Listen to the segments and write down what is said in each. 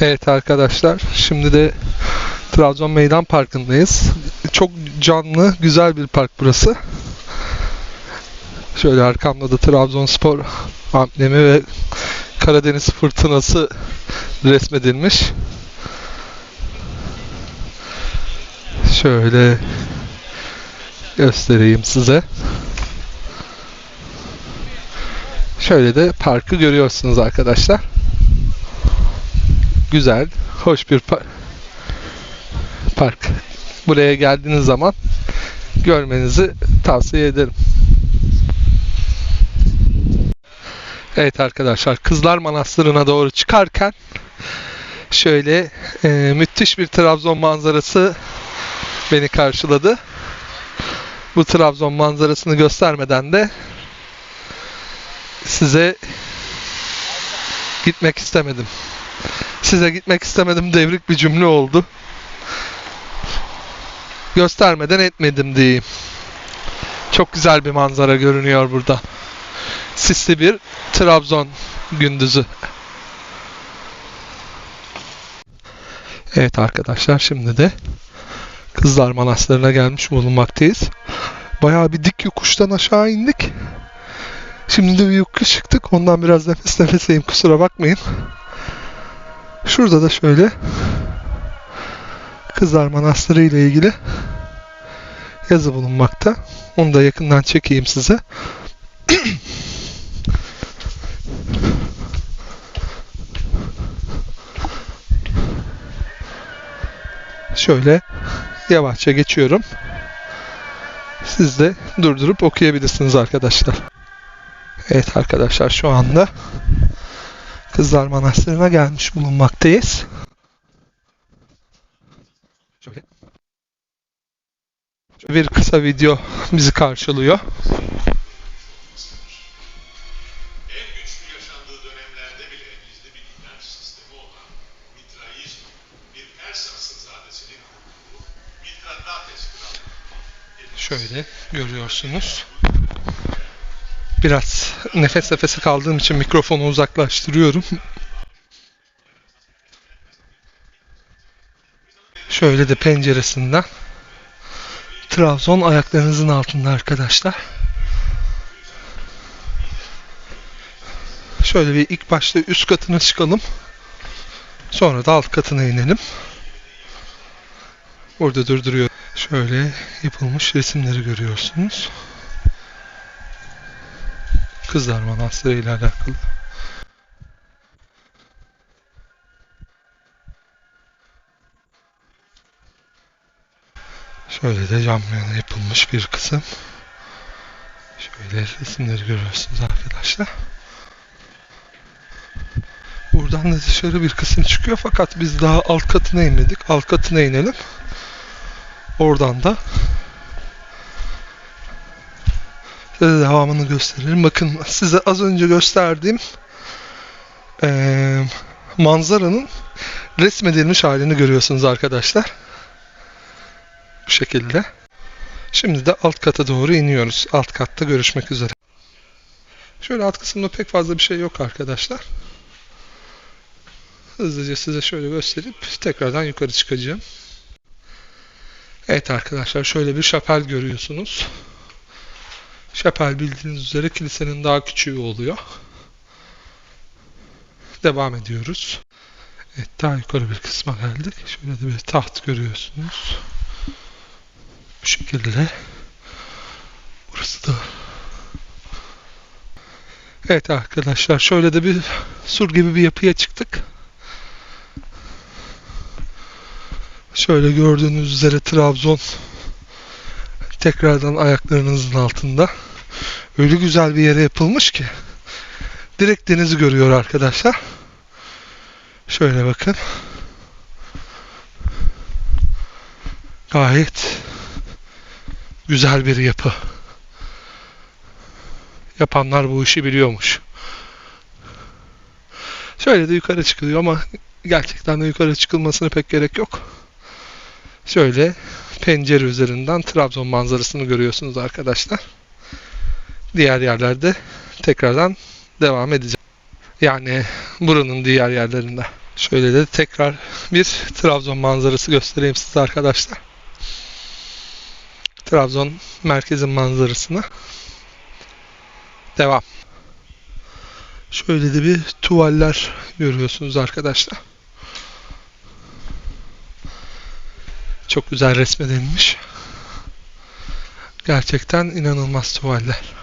Evet arkadaşlar, şimdi de Trabzon Meydan Parkı'ndayız. Çok canlı, güzel bir park burası. Şöyle arkamda da Trabzonspor amblemi ve Karadeniz fırtınası resmedilmiş. Şöyle göstereyim size. Şöyle de parkı görüyorsunuz arkadaşlar. Güzel, hoş bir par- park. Buraya geldiğiniz zaman görmenizi tavsiye ederim. Evet arkadaşlar, Kızlar Manastırı'na doğru çıkarken şöyle e, müthiş bir Trabzon manzarası beni karşıladı. Bu Trabzon manzarasını göstermeden de size gitmek istemedim. Size gitmek istemedim devrik bir cümle oldu. Göstermeden etmedim diyeyim. Çok güzel bir manzara görünüyor burada. Sisli bir Trabzon gündüzü. Evet arkadaşlar şimdi de Kızlar Manastırı'na gelmiş bulunmaktayız. Bayağı bir dik yokuştan aşağı indik. Şimdi de bir yokuş çıktık. Ondan biraz nefes nefeseyim kusura bakmayın. Şurada da şöyle Kızlar Manastırı ile ilgili yazı bulunmakta. Onu da yakından çekeyim size. Şöyle yavaşça geçiyorum. Siz de durdurup okuyabilirsiniz arkadaşlar. Evet arkadaşlar şu anda Kızlar Manastırı'na gelmiş bulunmaktayız. Şöyle. Bir kısa video bizi karşılıyor. En güçlü yaşandığı dönemlerde bile gizli bir inanç sistemi olan Mitraizm, bir Pers asılzadesinin kurduğu Mitradates Kralı. Şöyle görüyorsunuz. Biraz nefes nefese kaldığım için mikrofonu uzaklaştırıyorum. Şöyle de penceresinden Trabzon ayaklarınızın altında arkadaşlar. Şöyle bir ilk başta üst katına çıkalım. Sonra da alt katına inelim. Burada durduruyor. Şöyle yapılmış resimleri görüyorsunuz. Kızlar Manastırı ile alakalı. Şöyle de camlarına yapılmış bir kısım. Şöyle resimleri görüyorsunuz arkadaşlar. Buradan da dışarı bir kısım çıkıyor fakat biz daha alt katına inmedik. Alt katına inelim. Oradan da size devamını gösterelim. Bakın size az önce gösterdiğim eee, manzaranın resmedilmiş halini görüyorsunuz arkadaşlar. Bu şekilde. Şimdi de alt kata doğru iniyoruz. Alt katta görüşmek üzere. Şöyle alt kısımda pek fazla bir şey yok arkadaşlar. Hızlıca size şöyle gösterip tekrardan yukarı çıkacağım. Evet arkadaşlar şöyle bir şapel görüyorsunuz. Şapel bildiğiniz üzere kilisenin daha küçüğü oluyor. Devam ediyoruz. Evet daha yukarı bir kısma geldik. Şöyle de bir taht görüyorsunuz. Bu şekilde. Burası da Evet arkadaşlar şöyle de bir sur gibi bir yapıya çıktık. Şöyle gördüğünüz üzere Trabzon tekrardan ayaklarınızın altında. Öyle güzel bir yere yapılmış ki direkt denizi görüyor arkadaşlar. Şöyle bakın. Gayet güzel bir yapı. Yapanlar bu işi biliyormuş. Şöyle de yukarı çıkılıyor ama gerçekten de yukarı çıkılmasına pek gerek yok. Şöyle pencere üzerinden Trabzon manzarasını görüyorsunuz arkadaşlar. Diğer yerlerde tekrardan devam edeceğim. Yani buranın diğer yerlerinde. Şöyle de tekrar bir Trabzon manzarası göstereyim size arkadaşlar. Trabzon merkezin manzarasına. Devam. Şöyle de bir tuvaller görüyorsunuz arkadaşlar. Çok güzel resmedilmiş. Gerçekten inanılmaz tuvaller.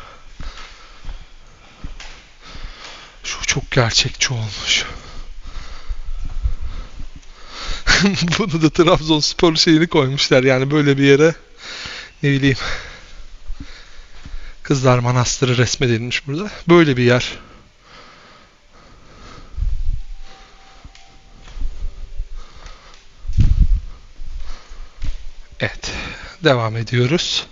Şu çok gerçekçi olmuş. Bunu da Trabzonspor şeyini koymuşlar. Yani böyle bir yere ne bileyim Kızlar Manastırı resmedilmiş burada. Böyle bir yer. Evet. Devam ediyoruz.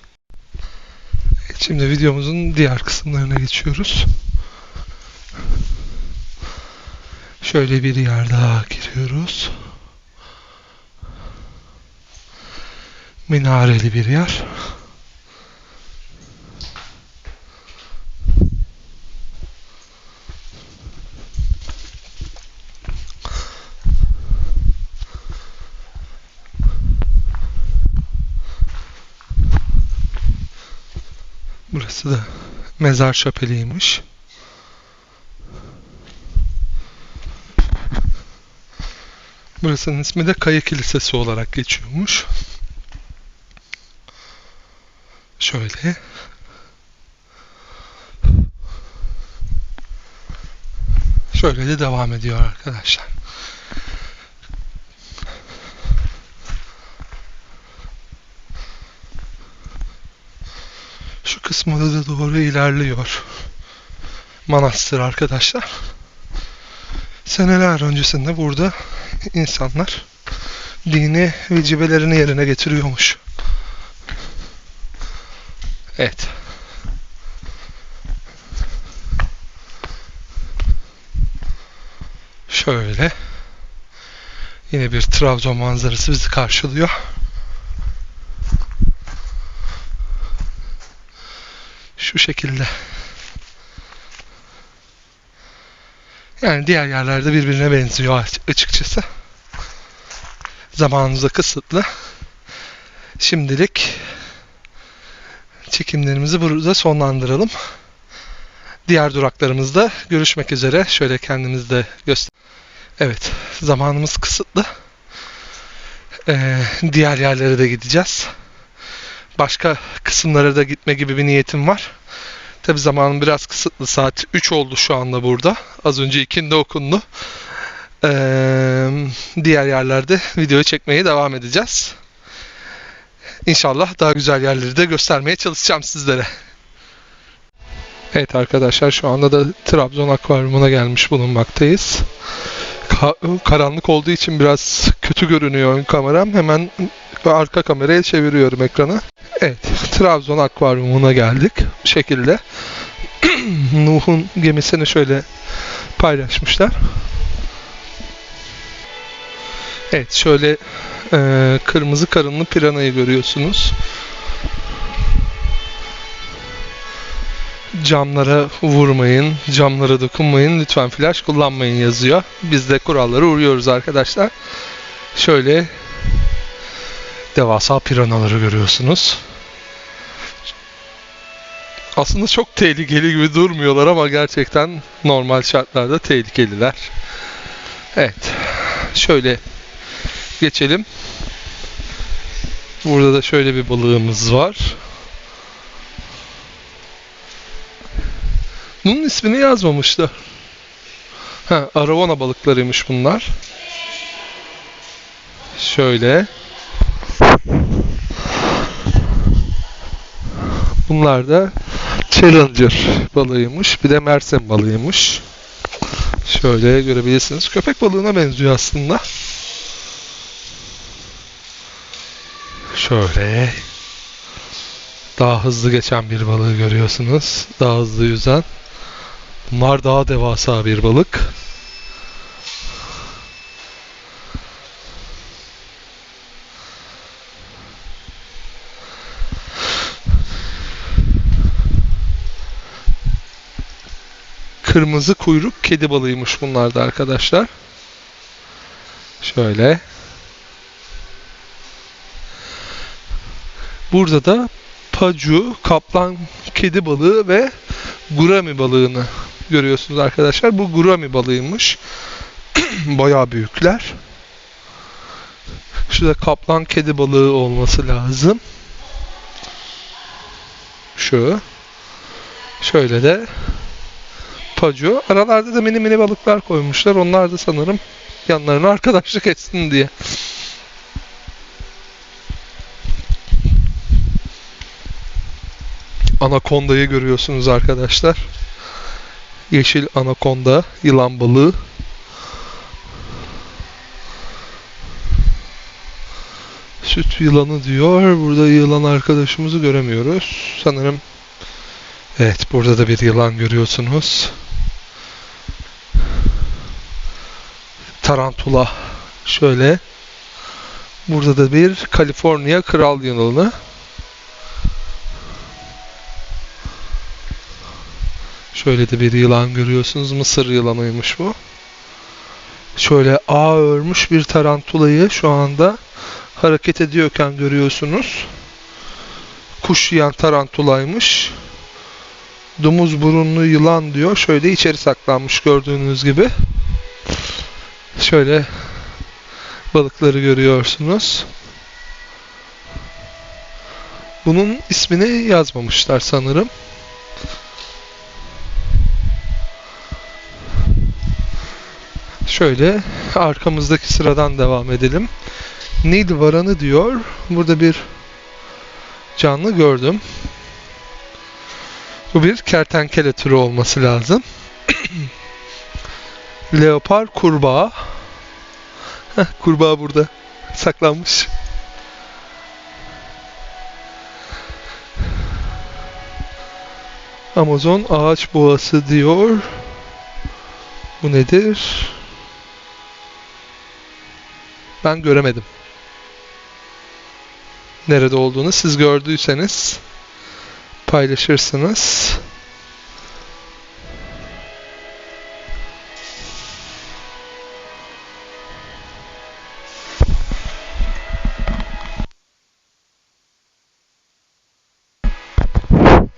Şimdi videomuzun diğer kısımlarına geçiyoruz. Şöyle bir yer daha giriyoruz. Minareli bir yer. Burası da mezar şapeliymiş. Burasının ismi de Kaya Kilisesi olarak geçiyormuş. Şöyle. Şöyle de devam ediyor arkadaşlar. Şu kısmına da doğru ilerliyor. Manastır arkadaşlar. Seneler öncesinde burada insanlar dini vecibelerini yerine getiriyormuş. Evet. Şöyle. Yine bir Trabzon manzarası bizi karşılıyor. Şu şekilde. Yani diğer yerlerde birbirine benziyor açıkçası. Zamanımız da kısıtlı. Şimdilik çekimlerimizi burada sonlandıralım. Diğer duraklarımızda görüşmek üzere. Şöyle kendimizi de göster. Evet, zamanımız kısıtlı. Ee, diğer yerlere de gideceğiz. Başka kısımlara da gitme gibi bir niyetim var. Tabi zamanım biraz kısıtlı. Saat 3 oldu şu anda burada. Az önce ikindi okundu. Ee, diğer yerlerde video çekmeye devam edeceğiz. İnşallah daha güzel yerleri de göstermeye çalışacağım sizlere. Evet arkadaşlar şu anda da Trabzon Akvaryumuna gelmiş bulunmaktayız. Ka- karanlık olduğu için biraz kötü görünüyor ön kameram. Hemen arka kameraya çeviriyorum ekranı. Evet, Trabzon Akvaryumuna geldik. Bu şekilde. Nuh'un gemisini şöyle paylaşmışlar. Evet, şöyle e, kırmızı karınlı piranayı görüyorsunuz. Camlara vurmayın, camlara dokunmayın, lütfen flash kullanmayın yazıyor. Biz de kurallara uyuyoruz arkadaşlar. Şöyle devasa piranaları görüyorsunuz. Aslında çok tehlikeli gibi durmuyorlar ama gerçekten normal şartlarda tehlikeliler. Evet. Şöyle geçelim. Burada da şöyle bir balığımız var. Bunun ismini yazmamışlar. Ha, aravona balıklarıymış bunlar. Şöyle. Bunlar da Challenger balığıymış. Bir de Mersen balığıymış. Şöyle görebilirsiniz. Köpek balığına benziyor aslında. Şöyle. Daha hızlı geçen bir balığı görüyorsunuz. Daha hızlı yüzen. Bunlar daha devasa bir balık. Kırmızı kuyruk kedi balığıymış bunlar da arkadaşlar. Şöyle. Burada da pacu, kaplan, kedi balığı ve gurami balığını görüyorsunuz arkadaşlar. Bu gurami balığıymış. Bayağı büyükler. Şurada kaplan kedi balığı olması lazım. Şu. Şöyle de pacu. Aralarda da mini mini balıklar koymuşlar. Onlar da sanırım yanlarına arkadaşlık etsin diye. Anakondayı görüyorsunuz arkadaşlar. Yeşil anakonda, yılan balığı. Süt yılanı diyor. Burada yılan arkadaşımızı göremiyoruz. Sanırım Evet, burada da bir yılan görüyorsunuz. Tarantula. Şöyle. Burada da bir Kaliforniya kral yılanı. Şöyle de bir yılan görüyorsunuz. Mısır yılanıymış bu. Şöyle ağ örmüş bir tarantulayı şu anda hareket ediyorken görüyorsunuz. Kuş yiyen tarantulaymış. Domuz burunlu yılan diyor. Şöyle içeri saklanmış gördüğünüz gibi. Şöyle balıkları görüyorsunuz. Bunun ismini yazmamışlar sanırım. Şöyle arkamızdaki sıradan devam edelim. Nil varanı diyor. Burada bir canlı gördüm. Bu bir kertenkele türü olması lazım. Leopar kurbağa. Heh, kurbağa burada. Saklanmış. Amazon ağaç boğası diyor. Bu nedir? Ben göremedim. Nerede olduğunu siz gördüyseniz paylaşırsınız.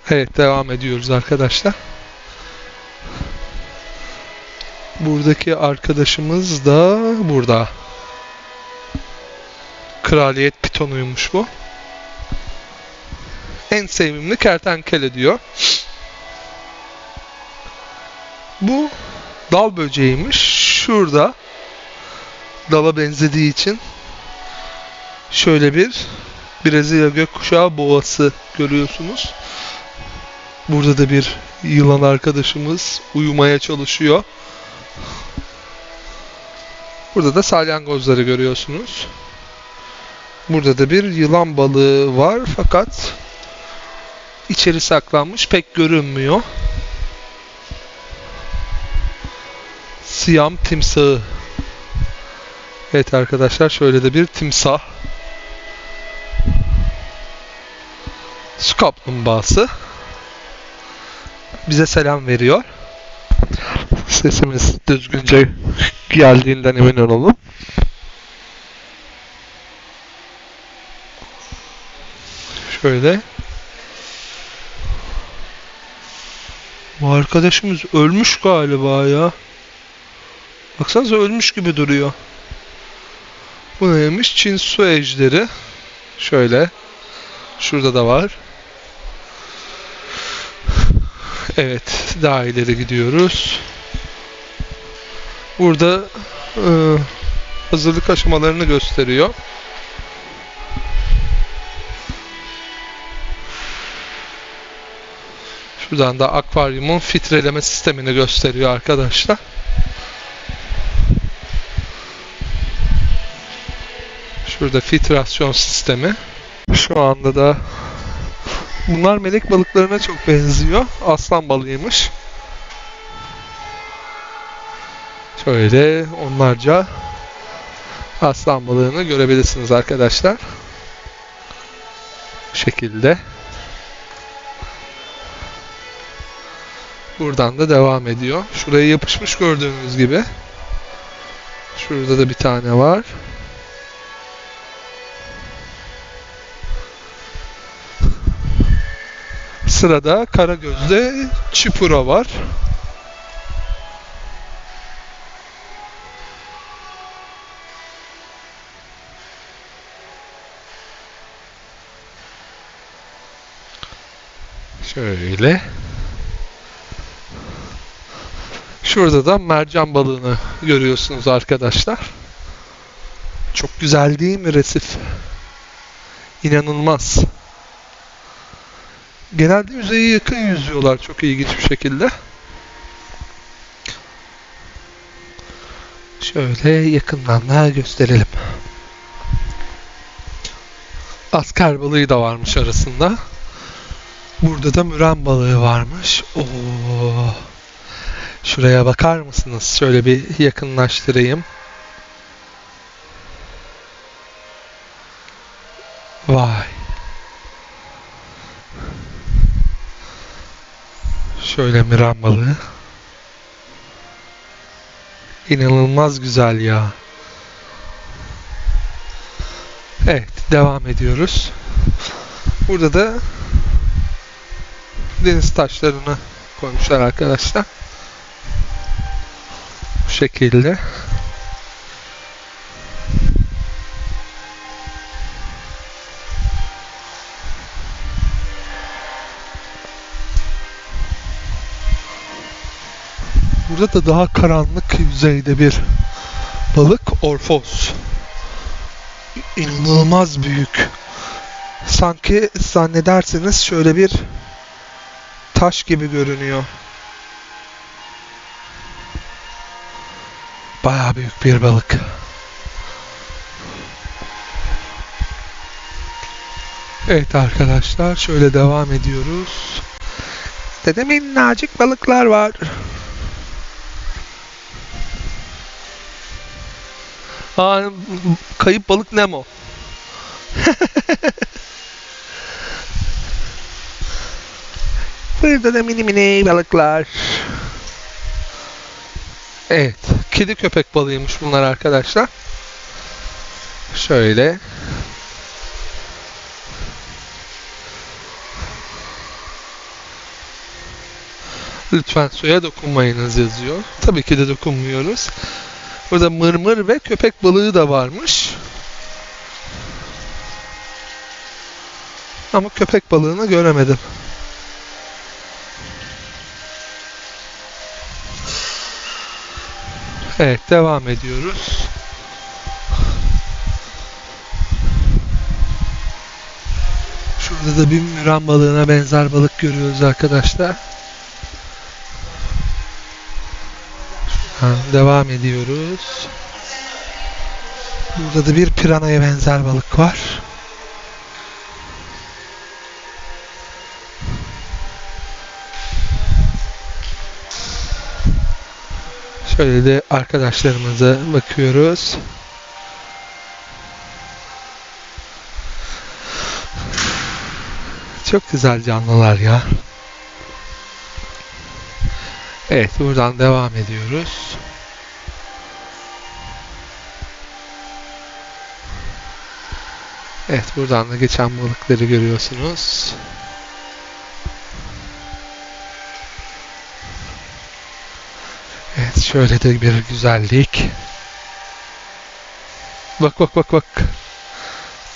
Evet devam ediyoruz arkadaşlar. Buradaki arkadaşımız da burada. Kraliyet pitonuymuş bu. En sevimli kertenkele diyor. Bu dal böceğiymiş. Şurada dala benzediği için şöyle bir Brezilya gökkuşağı boğası görüyorsunuz. Burada da bir yılan arkadaşımız uyumaya çalışıyor. Burada da salyangozları görüyorsunuz. Burada da bir yılan balığı var fakat içeri saklanmış pek görünmüyor. Siyam timsahı. Evet arkadaşlar şöyle de bir timsah. Su kaplumbağası. Bize selam veriyor. Sesimiz düzgünce geldiğinden emin olalım. Şöyle. Bu arkadaşımız ölmüş galiba ya. Baksanıza ölmüş gibi duruyor. Bu neymiş? Çin su ejderi. Şöyle. Şurada da var. Evet. Daha ileri gidiyoruz. Burada e, hazırlık aşamalarını gösteriyor. Şuradan da akvaryumun filtreleme sistemini gösteriyor arkadaşlar. Şurada filtrasyon sistemi. Şu anda da bunlar melek balıklarına çok benziyor. Aslan balığıymış. Şöyle onlarca aslan balığını görebilirsiniz arkadaşlar. Bu şekilde. Buradan da devam ediyor. Şuraya yapışmış gördüğünüz gibi. Şurada da bir tane var. Sırada Karagöz'de Çipura var. Şöyle. Şurada da mercan balığını görüyorsunuz arkadaşlar. Çok güzel değil mi resif? İnanılmaz. Genelde yüzeye yakın yüzüyorlar çok ilginç bir şekilde. Şöyle yakından da gösterelim. Asker balığı da varmış arasında. Burada da müren balığı varmış. Oo. Şuraya bakar mısınız? Şöyle bir yakınlaştırayım. Vay. Şöyle miran balığı. İnanılmaz güzel ya. Evet, devam ediyoruz. Burada da deniz taşlarını koymuşlar arkadaşlar. Şekilde. Burada da daha karanlık yüzeyde bir balık orfos. İnanılmaz büyük. Sanki zannederseniz şöyle bir taş gibi görünüyor. Bayağı büyük bir balık. Evet arkadaşlar şöyle devam ediyoruz. Dede minnacık balıklar var. Aa, kayıp balık Nemo. Burada da mini mini balıklar. Evet. Kedi köpek balığıymış bunlar arkadaşlar. Şöyle. Lütfen suya dokunmayınız yazıyor. Tabii ki de dokunmuyoruz. Burada mırmır ve köpek balığı da varmış. Ama köpek balığını göremedim. Evet devam ediyoruz. Şurada da bir müren balığına benzer balık görüyoruz arkadaşlar. Ha, devam ediyoruz. Burada da bir piranaya benzer balık var. Şöyle de arkadaşlarımıza bakıyoruz. Çok güzel canlılar ya. Evet buradan devam ediyoruz. Evet buradan da geçen balıkları görüyorsunuz. Evet şöyle de bir güzellik. Bak bak bak bak.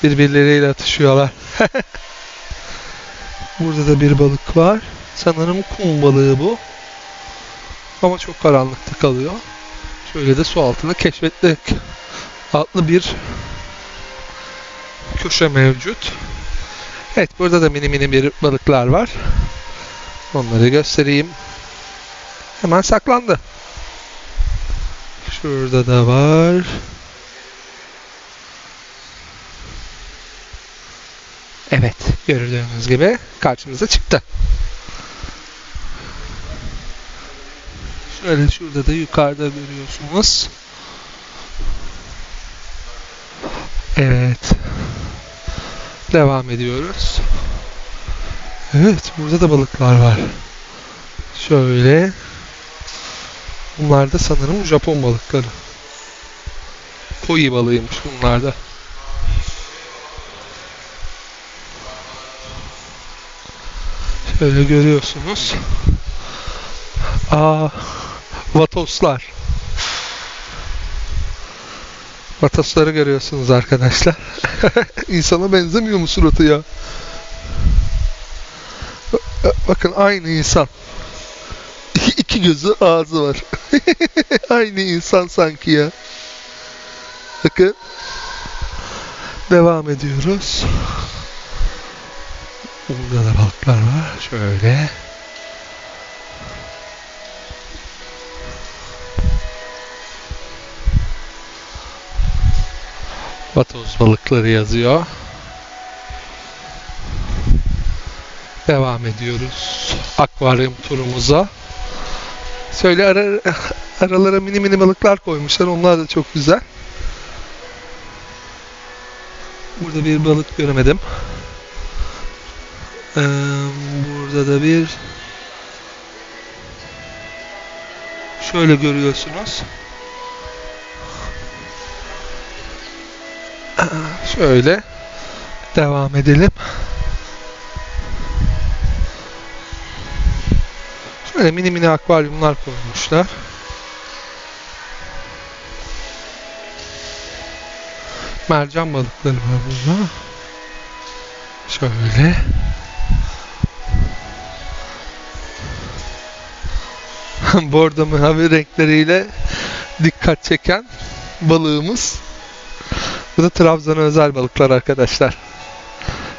Birbirleriyle atışıyorlar. Burada da bir balık var. Sanırım kum balığı bu. Ama çok karanlıkta kalıyor. Şöyle de su altını keşfettik. Adlı bir köşe mevcut. Evet burada da mini mini bir balıklar var. Onları göstereyim. Hemen saklandı. Şurada da var. Evet, gördüğünüz gibi karşımıza çıktı. Şöyle şurada da yukarıda görüyorsunuz. Evet. Devam ediyoruz. Evet, burada da balıklar var. Şöyle. Bunlar da sanırım Japon balıkları. Koi balığıymış bunlar da. Şöyle görüyorsunuz. Aa, vatoslar. Vatosları görüyorsunuz arkadaşlar. İnsana benzemiyor mu suratı ya? Bakın aynı insan. İki gözü ağzı var. aynı insan sanki ya. Bakın. Devam ediyoruz. Burada da balıklar var. Şöyle. Vatoz balıkları yazıyor. Devam ediyoruz akvaryum turumuza. Şöyle ara, aralara mini mini balıklar koymuşlar. Onlar da çok güzel. Burada bir balık göremedim. Ee, burada da bir şöyle görüyorsunuz. Şöyle devam edelim. Şöyle mini mini akvaryumlar koymuşlar. Mercan balıkları var burada. Şöyle. Bordo mavi renkleriyle dikkat çeken balığımız. Bu da Trabzon'a özel balıklar arkadaşlar.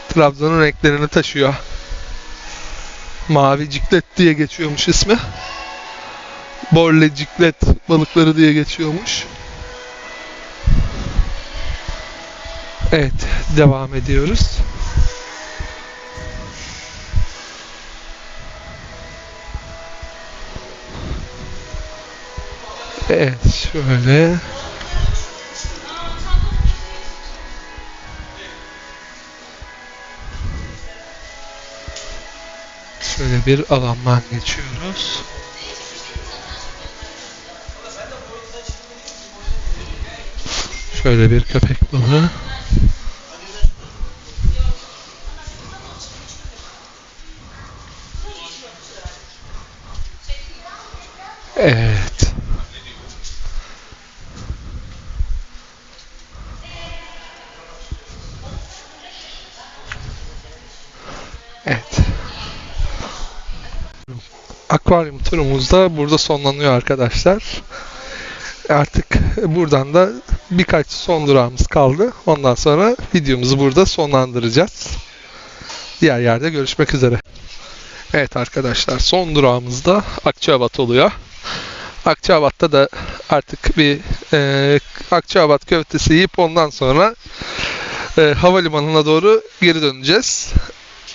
Trabzon'un renklerini taşıyor. Mavi ciklet diye geçiyormuş ismi. Borle ciklet balıkları diye geçiyormuş. Evet, devam ediyoruz. Evet, şöyle. Bir alandan geçiyoruz. Şöyle bir köpek balığı. Akvaryum turumuz da burada sonlanıyor arkadaşlar. Artık buradan da birkaç son durağımız kaldı. Ondan sonra videomuzu burada sonlandıracağız. Diğer yerde görüşmek üzere. Evet arkadaşlar son durağımızda Akçabat oluyor. Akçabat'ta da artık bir e, Akçabat köftesi yiyip ondan sonra e, havalimanına doğru geri döneceğiz.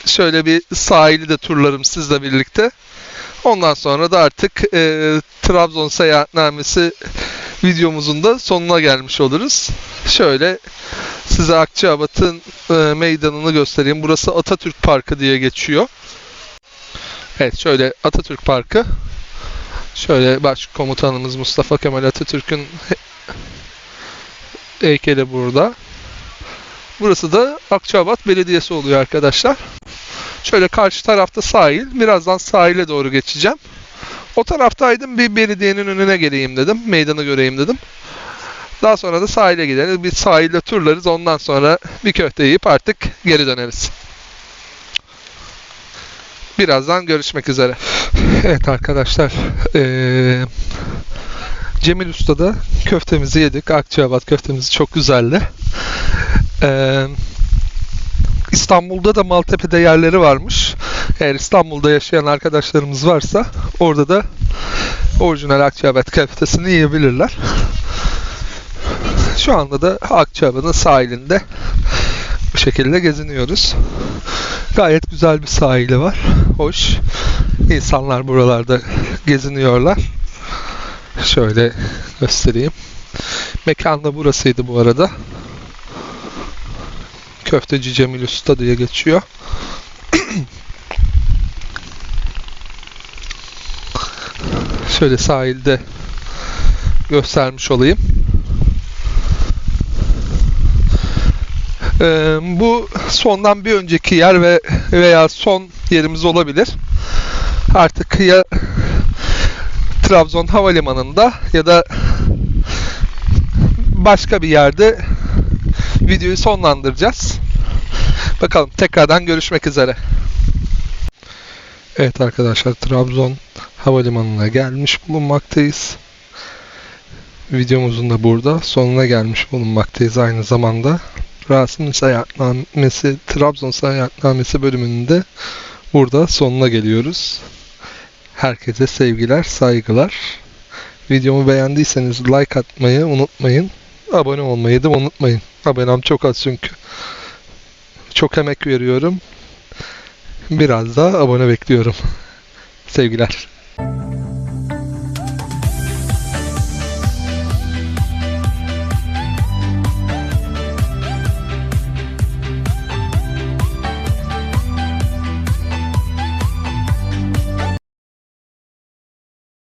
Şöyle bir sahili de turlarım sizle birlikte. Ondan sonra da artık e, Trabzon seyahatnamesi videomuzun da sonuna gelmiş oluruz. Şöyle size Akçabat'ın e, meydanını göstereyim. Burası Atatürk Parkı diye geçiyor. Evet şöyle Atatürk Parkı. Şöyle başkomutanımız Mustafa Kemal Atatürk'ün he- heykeli burada. Burası da Akçabat Belediyesi oluyor arkadaşlar. Şöyle karşı tarafta sahil. Birazdan sahile doğru geçeceğim. O taraftaydım bir belediyenin önüne geleyim dedim. Meydanı göreyim dedim. Daha sonra da sahile gideriz. Bir sahilde turlarız. Ondan sonra bir köfte yiyip artık geri döneriz. Birazdan görüşmek üzere. Evet arkadaşlar. Eee Cemil Usta'da köftemizi yedik. Akçabat köftemiz çok güzeldi. Eee İstanbul'da da Maltepe'de yerleri varmış. Eğer İstanbul'da yaşayan arkadaşlarımız varsa orada da orijinal Akçabat köftesini yiyebilirler. Şu anda da Akçabat'ın sahilinde bu şekilde geziniyoruz. Gayet güzel bir sahili var. Hoş. İnsanlar buralarda geziniyorlar. Şöyle göstereyim. Mekan da burasıydı bu arada. Köfteci Cemil Usta diye geçiyor. Şöyle sahilde göstermiş olayım. Ee, bu sondan bir önceki yer ve veya son yerimiz olabilir. Artık ya Trabzon Havalimanı'nda ya da başka bir yerde videoyu sonlandıracağız. Bakalım tekrardan görüşmek üzere. Evet arkadaşlar Trabzon Havalimanı'na gelmiş bulunmaktayız. Videomuzun da burada sonuna gelmiş bulunmaktayız aynı zamanda. Rasim Seyahatnamesi, Trabzon Seyahatnamesi bölümünde burada sonuna geliyoruz. Herkese sevgiler, saygılar. Videomu beğendiyseniz like atmayı unutmayın. Abone olmayı da unutmayın. Abonem çok az çünkü. Çok emek veriyorum. Biraz daha abone bekliyorum. Sevgiler.